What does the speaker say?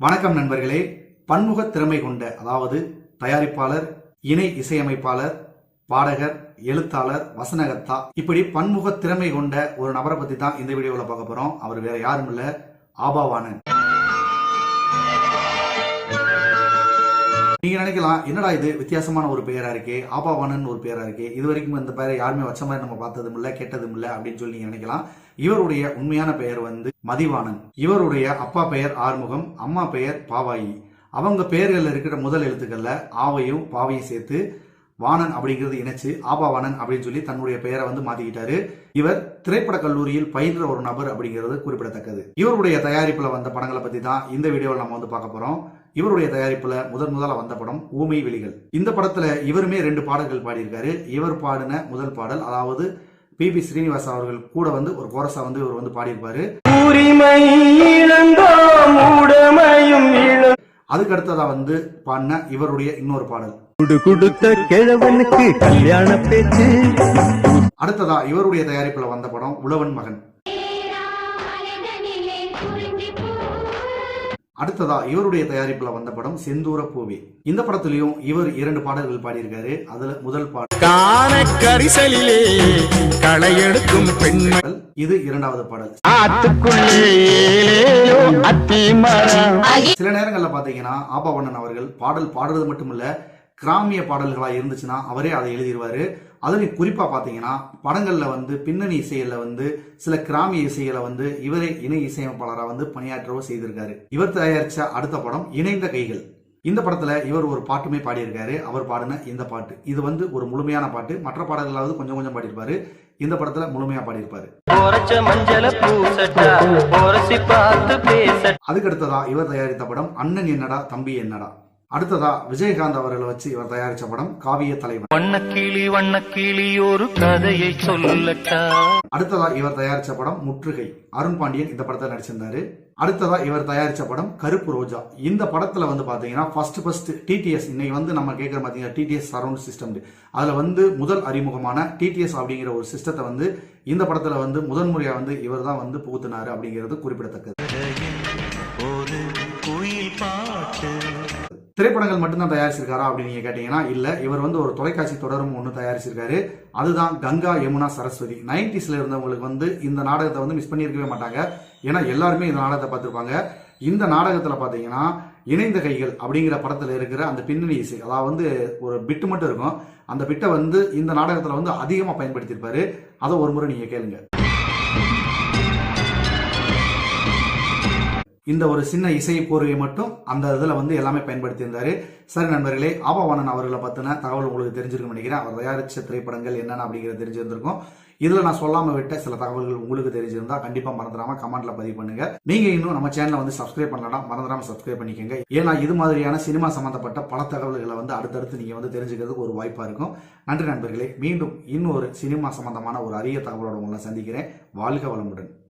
வணக்கம் நண்பர்களே. பன்முக திறமை கொண்ட அதாவது தயாரிப்பாளர் இணை இசையமைப்பாளர் பாடகர் எழுத்தாளர் வசனகர்த்தா இப்படி பன்முக திறமை கொண்ட ஒரு நபரை பத்தி தான் இந்த வீடியோவில் பார்க்க போறோம். அவர் வேற யாரும் இல்ல ஆபாவானன் நீங்க நினைக்கலாம் என்னடா இது? வித்தியாசமான ஒரு பெயராக இருக்கே. ஆபாவானன் ஒரு பெயராக இருக்கே. இது வரைக்கும் இந்த பெயரை யாருமே வச்ச மாதிரி நம்ம பார்த்ததும் இல்லை கேட்டதும் இல்லை அப்படின்னு சொல்லி நீங்க நினைக்கலாம். இவருடைய உண்மையான பெயர் வந்து மதிவாணன். இவருடைய அப்பா பெயர் ஆறுமுகம் அம்மா பெயர் பாவாயி. அவங்க பெயர்களில் இருக்கிற முதல் எழுத்துக்கள்ல ஆவையும் பாவையும் சேர்த்து வாணன் அப்படிங்கிறது இணைச்சு ஆபாவாணன் அப்படின்னு சொல்லி தன்னுடைய பெயரை வந்து மாத்திக்கிட்டாரு. இவர் திரைப்பட கல்லூரியில் பயின்ற ஒரு நபர் அப்படிங்கிறது குறிப்பிடத்தக்கது. இவருடைய தயாரிப்புல வந்த படங்களை பத்தி தான் இந்த வீடியோவில் நம்ம வந்து பார்க்க போறோம். இவருடைய தயாரிப்புல முதன் முதல்ல வந்த படம் ஊமை விழிகள் இந்த படத்துல இவருமே ரெண்டு பாடல்கள் பாடியிருக்காரு. இவர் பாடின முதல் பாடல் அதாவது பி. பி. ஸ்ரீனிவாஸ் அவர்கள் கூட வந்து ஒரு கோரஸா வந்து இவர் வந்து பாடியிருப்பாரு. அதுக்கு அடுத்ததா வந்து பாடின இவருடைய இன்னொரு பாடல். குடு கொடுத்த கிழவனுக்கு கல்யாண பேச்சு. அடுத்ததா இவருடைய தயாரிப்புல வந்த படம் உழவன் மகன். அடுத்ததா இவருடைய தயாரிப்புல வந்த படம் செந்தூர பூவி. இந்த படத்துலயும் இவர் இரண்டு பாடல்கள் பாடியிருக்காரு. அதுல முதல் பாடல் இது இரண்டாவது பாடல். சில நேரங்கள்ல பாத்தீங்கன்னா ஆபாவண்ணன் அவர்கள் பாடல் பாடுறது மட்டும் இல்ல கிராமிய பாடல்களா இருந்துச்சுன்னா அவரே அதை எழுதிடுவாரு அதுலயும் குறிப்பா பாத்தீங்கன்னா படங்கள்ல வந்து பின்னணி இசையில வந்து சில கிராமிய இசைகளை வந்து இவரே இணை இசையமைப்பாளராக வந்து பணியாற்றவோ செய்திருக்காரு. இவர் தயாரிச்ச அடுத்த படம் இணைந்த கைகள். இந்த படத்துல இவர் ஒரு பாட்டுமே பாடியிருக்காரு. அவர் பாடின இந்த பாட்டு. இது வந்து ஒரு முழுமையான பாட்டு. மற்ற பாடல்களாவது கொஞ்சம் கொஞ்சம் பாடியிருப்பாரு. இந்த படத்துல முழுமையா பாடியிருப்பாரு. போரச்ச மஞ்சள பூசட்டா போரசி பார்த்து பேச அதுக்கு அடுத்ததா இவர் தயாரித்த படம் அண்ணன் என்னடா தம்பி என்னடா. அடுத்ததா விஜயகாந்த் அவர்களை வச்சு இவர் தயாரிச்ச படம் காவிய தலைவன். வண்ணக்கிளி வண்ணக்கிளி ஒரு கதையை சொல்லட்டா? அடுத்ததா இவர் தயாரிச்ச படம் முற்றுகை. அருண் பாண்டியன் இந்த படத்துல நடிச்சிருந்தாரு. அடுத்ததா இவர் தயாரிச்ச படம் கருப்பு ரோஜா. இந்த படத்துல வந்து பாத்தீங்கன்னா ஃபர்ஸ்ட் ஃபர்ஸ்ட் டிடிஎஸ் இன்னைக்கு வந்து நம்ம கேட்கற பாத்தீங்கன்னா டிடிஎஸ் சரௌண்ட் சிஸ்டம் அதுல வந்து முதல் அறிமுகமான டிடிஎஸ் அப்படிங்கிற ஒரு சிஸ்டத்தை வந்து இந்த படத்துல வந்து முதன் முறையா வந்து இவர் தான் வந்து புகுத்தினாரு அப்படிங்கிறது குறிப்பிடத்தக்கது. திரைப்படங்கள் மட்டும்தான் தயாரிச்சிருக்காரா அப்படின்னு நீங்க கேட்டீங்கன்னா இல்ல இவர் வந்து ஒரு தொலைக்காட்சி தொடரும் ஒன்று தயாரிச்சிருக்காரு. அதுதான் கங்கா யமுனா சரஸ்வதி. நைன்டிஸ்ல இருந்தவங்களுக்கு வந்து இந்த நாடகத்தை வந்து மிஸ் பண்ணியிருக்கவே மாட்டாங்க. ஏன்னா எல்லாருமே இந்த நாடகத்தை பார்த்துருப்பாங்க. இந்த நாடகத்துல பாத்தீங்கன்னா இணைந்த கைகள் அப்படிங்கிற படத்துல இருக்கிற அந்த பின்னணி இசை அதாவது வந்து ஒரு பிட்டு மட்டும் இருக்கும். அந்த பிட்டை வந்து இந்த நாடகத்துல வந்து அதிகமா பயன்படுத்தியிருப்பாரு. அதை ஒரு முறை நீங்க கேளுங்க. இந்த ஒரு சின்ன இசை கோர்வையை மட்டும் அந்த இதில் வந்து எல்லாமே பயன்படுத்தியிருந்தாரு. சரி நண்பர்களே ஆபவானன் அவர்களை பற்றின தகவல் உங்களுக்கு தெரிஞ்சிருக்கும் நினைக்கிறேன். அவர் தயாரித்த திரைப்படங்கள் என்னென்ன அப்படிங்கிறது தெரிஞ்சிருந்திருக்கும். இதில் நான் சொல்லாமல் விட்ட சில தகவல்கள் உங்களுக்கு தெரிஞ்சிருந்தா கண்டிப்பாக மறந்துடாம கமெண்ட்ல பதிவு பண்ணுங்க. நீங்க இன்னும் நம்ம சேனலை வந்து சப்ஸ்கிரைப் பண்ணலாம் மறந்துடாம சப்ஸ்கிரைப் பண்ணிக்கோங்க. ஏன்னா இது மாதிரியான சினிமா சம்பந்தப்பட்ட பல தகவல்களை வந்து அடுத்தடுத்து நீங்க வந்து தெரிஞ்சுக்கிறதுக்கு ஒரு வாய்ப்பா இருக்கும். நன்றி நண்பர்களே மீண்டும் இன்னொரு சினிமா சம்பந்தமான ஒரு அரிய தகவலோட உங்களை சந்திக்கிறேன். வாழ்க வளமுடன்.